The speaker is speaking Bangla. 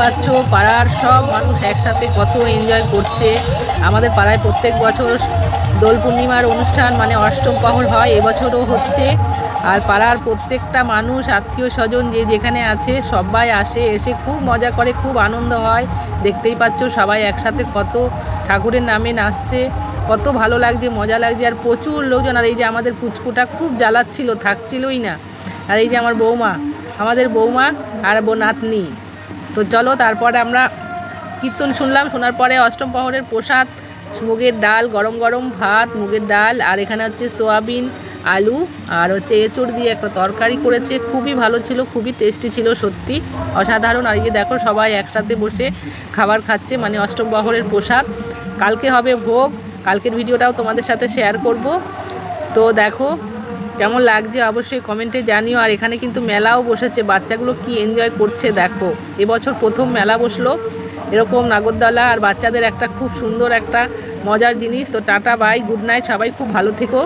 পাচ্ছ, পাড়ার সব মানুষ একসাথে কত এনজয় করছে। আমাদের পাড়ায় প্রত্যেক বছর দোল পূর্ণিমার অনুষ্ঠান মানে অষ্টম প্রহর হয়, এবছরও হচ্ছে। আর পাড়ার প্রত্যেকটা মানুষ, আত্মীয় স্বজন যে যেখানে আছে, সবাই আসে, এসে খুব মজা করে, খুব আনন্দ হয়। দেখতেই পাচ্ছ সবাই একসাথে কত ঠাকুরের নামে নাচছে, কত ভালো লাগছে, মজা লাগছে। আর প্রচুর লোকজন, আর এই যে আমাদের পুচকুটা খুব জ্বালাচ্ছিল, থাকছিলই না। আর এই যে আমার বৌমা, আমাদের বৌমা আর নাতনি। চলো তারপরে আমরা কীর্তন শুনলাম, শোনার পরে অষ্টম প্রহরের প্রসাদ, মুগের ডাল, গরম গরম ভাত, মুগের ডাল, আর এখানে হচ্ছে সোয়াবিন, আলু, আর হচ্ছে এঁচড় দিয়ে একটা তরকারি করেছে। খুবই ভালো ছিল, খুবই টেস্টি ছিল সত্যি। অসাধারণ, আর এই যে দেখো সবাই একসাথে বসে খাবার খাচ্ছে মানে অষ্টম প্রহরের প্রসাদ। কালকে হবে ভোগ, কালকের ভিডিওটাও তোমাদের সাথে শেয়ার করব। তো দেখো কেমন লাগছে অবশ্যই কমেন্টে জানিও। আর এখানে কিন্তু মেলাও বসেছে, বাচ্চাগুলো কি এনজয় করছে দেখো। এবছর প্রথম মেলা বসল, এরকম নাগরদলা আর বাচ্চাদের একটা খুব সুন্দর একটা মজার জিনিস। তো টাটা বাই গুড নাইট সবাই খুব ভালো থেকো।